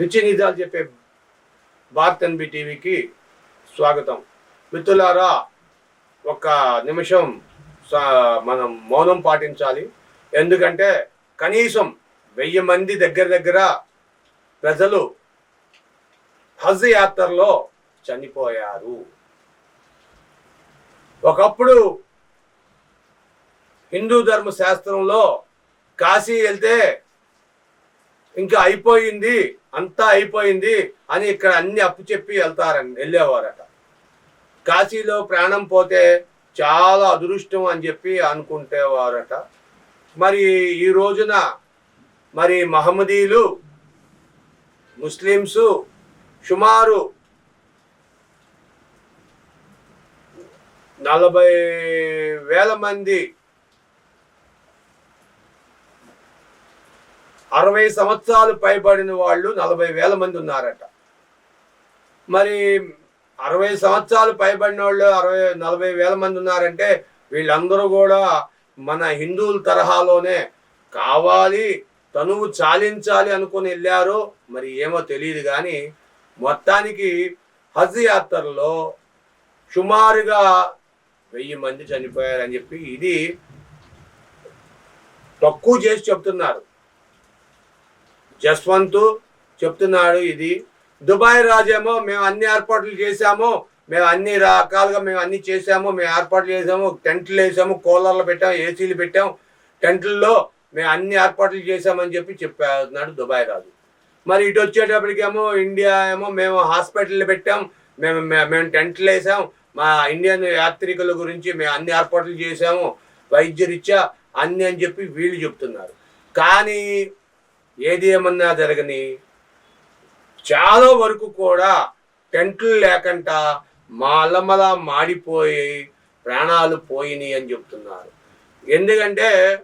నిత్య నిజాలు చెప్పే భారత్ ఎన్బి టీవీకి స్వాగతం. మిత్రులారా ఒక నిమిషం మనం మౌనం పాటించాలి. ఎందుకంటే కనీసం వెయ్యి మంది దగ్గర దగ్గర ప్రజలు హజ్ యాత్రలో చనిపోయారు. ఒకప్పుడు హిందూ ధర్మ శాస్త్రంలో కాశీ వెళ్తే ఇంకా అయిపోయింది అంతా అయిపోయింది అని ఇక్కడ అన్ని అప్పు చెప్పి వెళ్తారని వెళ్ళేవారట. కాశీలో ప్రాణం పోతే చాలా అదృష్టం అని చెప్పి అనుకుంటేవారట. మరి ఈ రోజున మరి మహమ్మదీలు ముస్లిమ్స్ సుమారు నలభై వేల మంది అరవై సంవత్సరాలు పైబడిన వాళ్ళు నలభై వేల మంది ఉన్నారట. మరి అరవై సంవత్సరాలు పైబడిన వాళ్ళు అరవై నలభై వేల మంది ఉన్నారంటే వీళ్ళందరూ కూడా మన హిందువుల తరహాలోనే కావాలి తనువు చాలించాలి అనుకుని వెళ్ళారో మరి ఏమో తెలియదు కానీ మొత్తానికి హజ్ యాత్రలో సుమారుగా వెయ్యి మంది చనిపోయారని చెప్పి ఇది తక్కువ చేసి చెప్తున్నారు. జస్వంత్ చెప్తున్నాడు ఇది. దుబాయ్ రాజేమో మేము అన్ని ఏర్పాట్లు చేశాము. మేము అన్ని రకాలుగా మేము అన్ని చేసాము మేము ఏర్పాట్లు చేసాము టెంట్లు వేసాము కూలర్లు పెట్టాము ఏసీలు పెట్టాము. టెంట్లలో మేము అన్ని ఏర్పాట్లు చేసామని చెప్పి చెప్పాడు దుబాయ్ రాజు. మరి ఇటు వచ్చేటప్పటికేమో ఇండియా ఏమో మేము హాస్పిటల్ పెట్టాం. మేము మే- మేము టెంట్లు వేసాం మా ఇండియన్ యాత్రికుల గురించి మేము అన్ని ఏర్పాట్లు చేసాము వైద్యరీత్యా అన్ని అని చెప్పి వీళ్ళు చెప్తున్నారు. కానీ ఏది ఏమన్నా జరగని చాలా వరకు కూడా టెంట్లు లేకుండా మలమల మాడిపోయి ప్రాణాలు పోయినాయి అని చెప్తున్నారు. ఎందుకంటే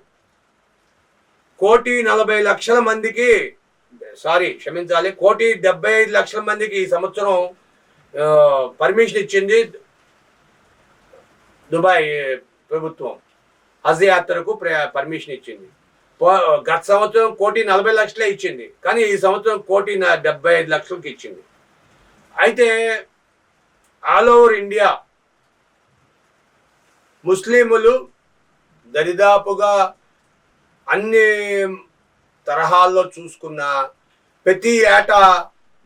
కోటి నలభై లక్షల మందికి సారీ క్షమించాలి కోటి డెబ్బై ఐదు లక్షల మందికి ఈ సంవత్సరం పర్మిషన్ ఇచ్చింది దుబాయ్ ప్రభుత్వం. హజ్ యాత్రకు ప్ర- పర్మిషన్ ఇచ్చింది. గత సంవత్సరం కోటి నలభై లక్షలే ఇచ్చింది. కానీ ఈ సంవత్సరం కోటి డెబ్బై ఐదు లక్షలకి ఇచ్చింది. అయితే ఆల్ ఓవర్ ఇండియా ముస్లిములు దరిదాపుగా అన్ని తరహాల్లో చూసుకున్న ప్రతి ఏటా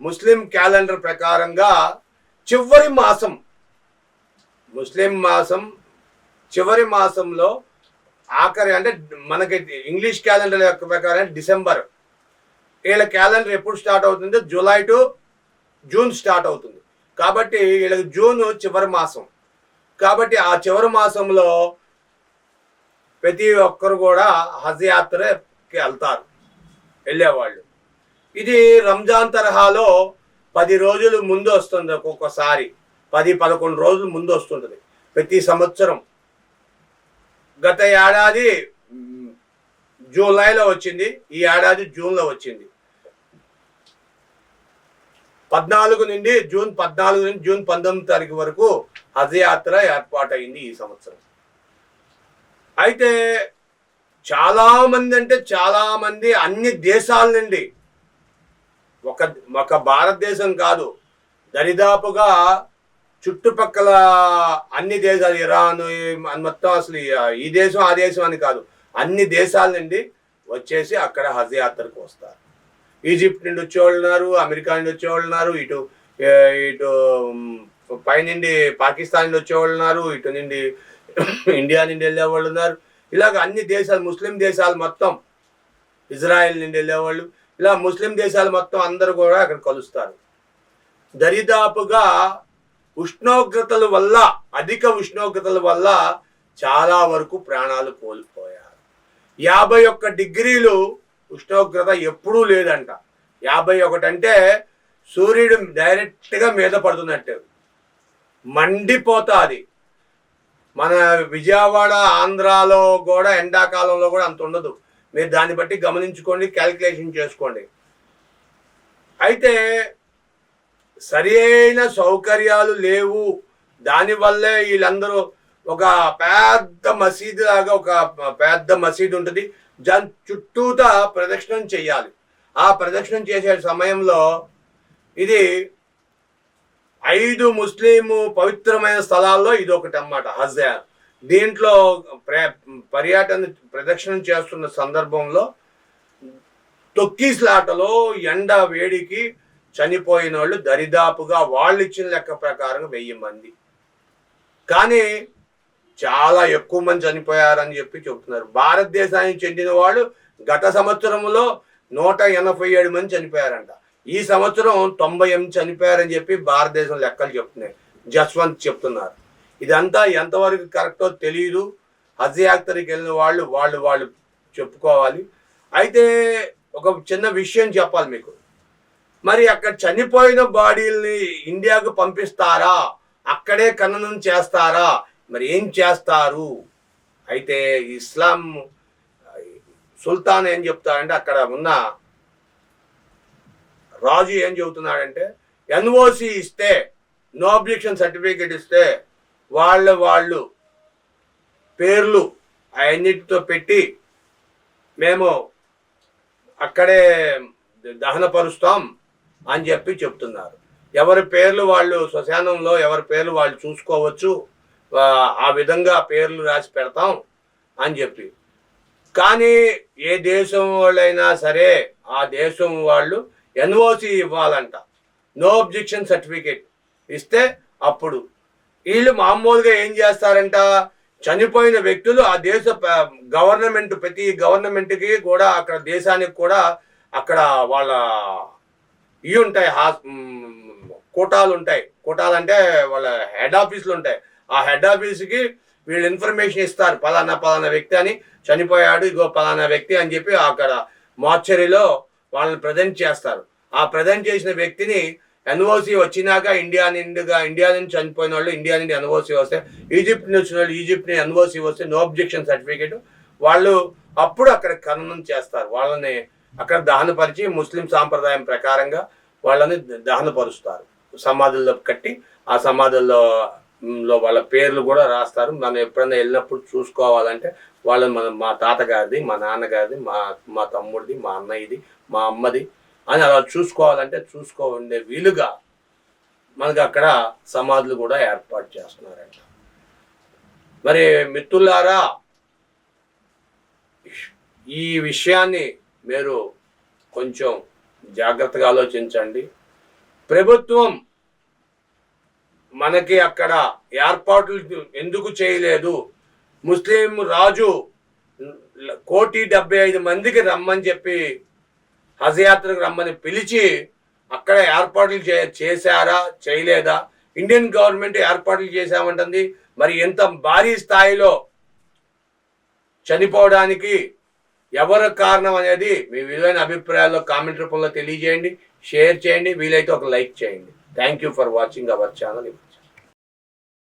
ముస్లిం క్యాలెండర్ ప్రకారంగా చివరి మాసం ముస్లిం మాసం చివరి మాసంలో ఆఖరి అంటే మనకి ఇంగ్లీష్ క్యాలెండర్ యొక్క ప్రకారం డిసెంబర్. వీళ్ళ క్యాలెండర్ ఎప్పుడు స్టార్ట్ అవుతుంది? జూలై టు జూన్ స్టార్ట్ అవుతుంది. కాబట్టి వీళ్ళకి జూన్ చివరి మాసం. కాబట్టి ఆ చివరి మాసంలో ప్రతి ఒక్కరు కూడా హజ్ యాత్రకి వెళ్తారు. వెళ్ళేవాళ్ళు. ఇది రంజాన్ తరహాలో పది రోజులు ముందు వస్తుంది ఒక్కొక్కసారి. పది పదకొండు రోజులు ముందు వస్తుంటుంది. ప్రతి సంవత్సరం. గత ఏడాది జూలైలో వచ్చింది ఈ ఏడాది జూన్లో వచ్చింది. పద్నాలుగు నుండి జూన్ పద్నాలుగు నుండి జూన్ పంతొమ్మిది తారీఖు వరకు హజ్ యాత్ర ఏర్పాటైంది ఈ సంవత్సరం. అయితే చాలా మంది అంటే చాలామంది అన్ని దేశాల నుండి ఒక ఒక భారతదేశం కాదు దరిదాపుగా చుట్టుపక్కల అన్ని దేశాలు ఇరాన్ మొత్తం అసలు ఈ- దేశం ఆ దేశం అని కాదు. అన్ని దేశాల నుండి వచ్చేసి అక్కడ హజ్ యాత్రకు వస్తారు. ఈజిప్ట్ నుండి వచ్చేవాళ్ళు ఉన్నారు అమెరికా నుండి వచ్చేవాళ్ళు ఉన్నారు ఇటు ఇటు పైనుండి పాకిస్తాన్ నుండి వచ్చేవాళ్ళు ఉన్నారు ఇటు నుండి ఇండియా నుండి వెళ్ళేవాళ్ళు ఉన్నారు. ఇలాగ అన్ని దేశాలు ముస్లిం దేశాలు మొత్తం ఇజ్రాయెల్ నుండి వెళ్ళేవాళ్ళు ఇలా ముస్లిం దేశాలు మొత్తం అందరూ కూడా అక్కడ కలుస్తారు. దరిదాపుగా ఉష్ణోగ్రతల వల్ల అధిక ఉష్ణోగ్రతల వల్ల చాలా వరకు ప్రాణాలు కోల్పోయారు. యాభై ఒక్క డిగ్రీలు ఉష్ణోగ్రత ఎప్పుడూ లేదంట. యాభై ఒకటి అంటే సూర్యుడు డైరెక్ట్గా మీద పడుతున్నట్టు. మండిపోతుంది. మన విజయవాడ ఆంధ్రాలో కూడా ఎండాకాలంలో కూడా అంత ఉండదు. మీరు దాన్ని బట్టి గమనించుకోండి క్యాల్కులేషన్ చేసుకోండి. అయితే సరి అయిన సౌకర్యాలు లేవు. దానివల్లే వీళ్ళందరూ ఒక పెద్ద మసీదు లాగా ఒక పెద్ద మసీదు ఉంటుంది. దాని చుట్టూతా ప్రదక్షిణం చేయాలి. ఆ ప్రదక్షిణం చేసే సమయంలో ఇది ఐదు ముస్లిం పవిత్రమైన స్థలాల్లో ఇది ఒకటి అన్నమాట హజ్ దీంట్లో ప్ర- పర్యటన ప్రదక్షిణం చేస్తున్న సందర్భంలో తొక్కిస్లాటలో ఎండ వేడికి చనిపోయిన వాళ్ళు దరిదాపుగా వాళ్ళు ఇచ్చిన లెక్క ప్రకారం వెయ్యి మంది. కానీ చాలా ఎక్కువ మంది చనిపోయారని చెప్పి చెప్తున్నారు. భారతదేశానికి చెందిన వాళ్ళు గత సంవత్సరంలో నూట ఎనభై ఏడు మంది చనిపోయారంట. ఈ సంవత్సరం తొంభై ఎనిమిది చనిపోయారని చెప్పి భారతదేశం లెక్కలు చెప్తున్నాయి. జస్వంత్ చెప్తున్నారు. ఇదంతా ఎంతవరకు కరెక్టో తెలియదు హజ్ యాత్రకి వెళ్ళిన వాళ్ళు వాళ్ళు వాళ్ళు చెప్పుకోవాలి. అయితే ఒక చిన్న విషయం చెప్పాలి మీకు. మరి అక్కడ చనిపోయిన బాడీల్ని ఇండియాకు పంపిస్తారా? అక్కడే ఖననం చేస్తారా? మరి ఏం చేస్తారు? అయితే ఇస్లాం సుల్తాన్ ఏం చెప్తాడంటే అక్కడ ఉన్న రాజు ఏం చెబుతున్నాడంటే ఎన్ఓసి ఇస్తే నో అబ్జెక్షన్ సర్టిఫికేట్ ఇస్తే వాళ్ళ వాళ్ళు పేర్లు అవన్నిటితో పెట్టి మేము అక్కడే దహనపరుస్తాం. అని చెప్పి చెప్తున్నారు. ఎవరి పేర్లు వాళ్ళు శ్మశానంలో ఎవరి పేర్లు వాళ్ళు చూసుకోవచ్చు ఆ, విధంగా పేర్లు రాసి పెడతాం అని చెప్పి. కానీ ఏ దేశం వాళ్ళైనా సరే ఆ దేశం వాళ్ళు ఎన్ఓసి ఇవ్వాలంట. నో అబ్జెక్షన్ సర్టిఫికేట్ ఇస్తే అప్పుడు. వీళ్ళు మామూలుగా ఏం చేస్తారంట? చనిపోయిన వ్యక్తులు ఆ దేశ గవర్నమెంట్ ప్రతి గవర్నమెంట్కి కూడా అక్కడ దేశానికి కూడా అక్కడ వాళ్ళ ఇవి ఉంటాయి హాస్ కోటాలు ఉంటాయి కోటాలు అంటే వాళ్ళ హెడ్ ఆఫీసులు ఉంటాయి ఆ హెడ్ ఆఫీస్కి వీళ్ళు ఇన్ఫర్మేషన్ ఇస్తారు. పలానా పలానా వ్యక్తి అని. చనిపోయాడు ఇగో పలానా వ్యక్తి అని చెప్పి అక్కడ మార్చరీలో వాళ్ళని ప్రజెంట్ చేస్తారు. ఆ ప్రజెంట్ చేసిన వ్యక్తిని ఎన్ఓసి వచ్చినాక ఇండియా నుండిగా ఇండియా నుంచి చనిపోయిన వాళ్ళు ఇండియా నుండి ఎన్ఓసి వస్తే ఈజిప్ట్ నుంచి వాళ్ళు ఈజిప్ట్ నుంచి ఎన్ఓసి వస్తే నో అబ్జెక్షన్ సర్టిఫికేట్. వాళ్ళు అప్పుడు అక్కడ ఖననం చేస్తారు. వాళ్ళని అక్కడ దహనపరిచి ముస్లిం సాంప్రదాయం ప్రకారంగా వాళ్ళని దహనపరుస్తారు. సమాధుల్లో కట్టి ఆ సమాధుల్లో లో వాళ్ళ పేర్లు కూడా రాస్తారు. మనం ఎప్పుడైనా వెళ్ళినప్పుడు చూసుకోవాలంటే వాళ్ళని మన మా తాతగారిది మా నాన్నగారిది మా మా తమ్ముడిది మా అన్నయ్యది మా అమ్మది అని అలా చూసుకోవాలంటే చూసుకో ఉండే వీలుగా మనకు అక్కడ సమాధులు కూడా ఏర్పాటు చేస్తున్నారంట. మరి మిత్రులారా ఈ విషయాన్ని మీరు కొంచెం జాగ్రత్తగా ఆలోచించండి. ప్రభుత్వం మనకి అక్కడ ఏర్పాట్లు ఎందుకు చేయలేదు? ముస్లిం రాజు కోటి డెబ్బై ఐదు మందికి రమ్మని చెప్పి హజ్ యాత్రకు రమ్మని పిలిచి అక్కడ ఏర్పాట్లు చే చేశారా? చేయలేదా? ఇండియన్ గవర్నమెంట్ ఏర్పాట్లు చేశామంటుంది. మరి ఎంత భారీ స్థాయిలో చనిపోవడానికి ఎవరు కారణం అనేది మీ విలువైన అభిప్రాయాల్లో కామెంట్ రూపంలో తెలియజేయండి షేర్ చేయండి వీలైతే ఒక లైక్ చేయండి. Thank you for watching our channel